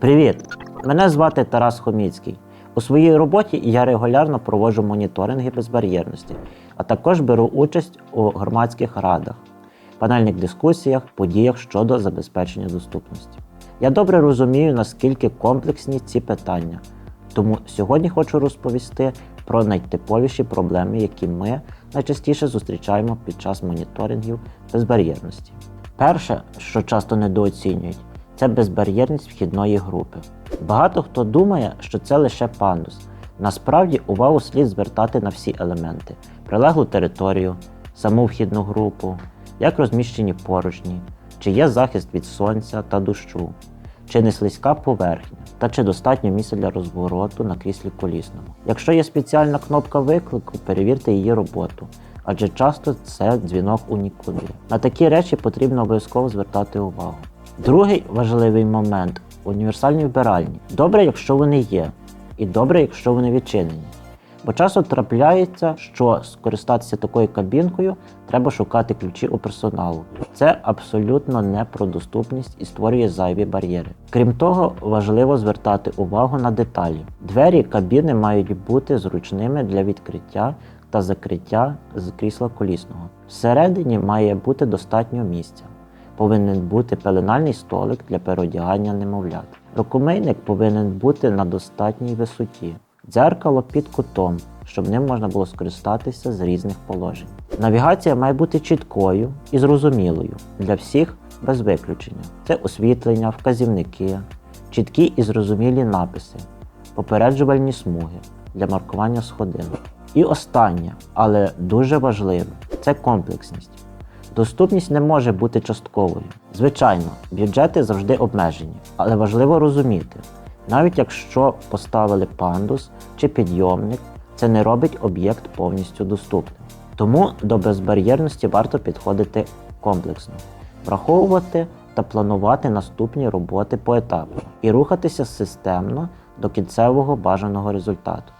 Привіт! Мене звати Тарас Хоміцький. У своїй роботі я регулярно проводжу моніторинги безбар'єрності, а також беру участь у громадських радах, панельних дискусіях, подіях щодо забезпечення доступності. Я добре розумію, наскільки комплексні ці питання, тому сьогодні хочу розповісти про найтиповіші проблеми, які ми найчастіше зустрічаємо під час моніторингів безбар'єрності. Перше, що часто недооцінюють, це безбар'єрність вхідної групи. Багато хто думає, що це лише пандус. Насправді увагу слід звертати на всі елементи: прилеглу територію, саму вхідну групу, як розміщені поручні, чи є захист від сонця та дощу, чи не слизька поверхня, та чи достатньо місця для розвороту на кріслі колісному. Якщо є спеціальна кнопка виклику, перевірте її роботу, адже часто це дзвінок у нікуди. На такі речі потрібно обов'язково звертати увагу. Другий важливий момент універсальні вбиральні. Добре, якщо вони є, і добре, якщо вони відчинені. Бо часто трапляється, що скористатися такою кабінкою треба шукати ключі у персоналу. Це абсолютно не про доступність і створює зайві бар'єри. Крім того, важливо звертати увагу на деталі. Двері кабіни мають бути зручними для відкриття та закриття з крісла колісного. Всередині має бути достатньо місця. Повинен бути пеленальний столик для переодягання немовлят. Рукомийник повинен бути на достатній висоті. Дзеркало під кутом, щоб ним можна було скористатися з різних положень. Навігація має бути чіткою і зрозумілою для всіх без виключення. Це освітлення, вказівники, чіткі і зрозумілі написи, попереджувальні смуги для маркування сходинок. І останнє, але дуже важливе це комплексність. Доступність не може бути частковою. Звичайно, бюджети завжди обмежені, але важливо розуміти, навіть якщо поставили пандус чи підйомник, це не робить об'єкт повністю доступним. Тому до безбар'єрності варто підходити комплексно, враховувати та планувати наступні роботи поетапно і рухатися системно до кінцевого бажаного результату.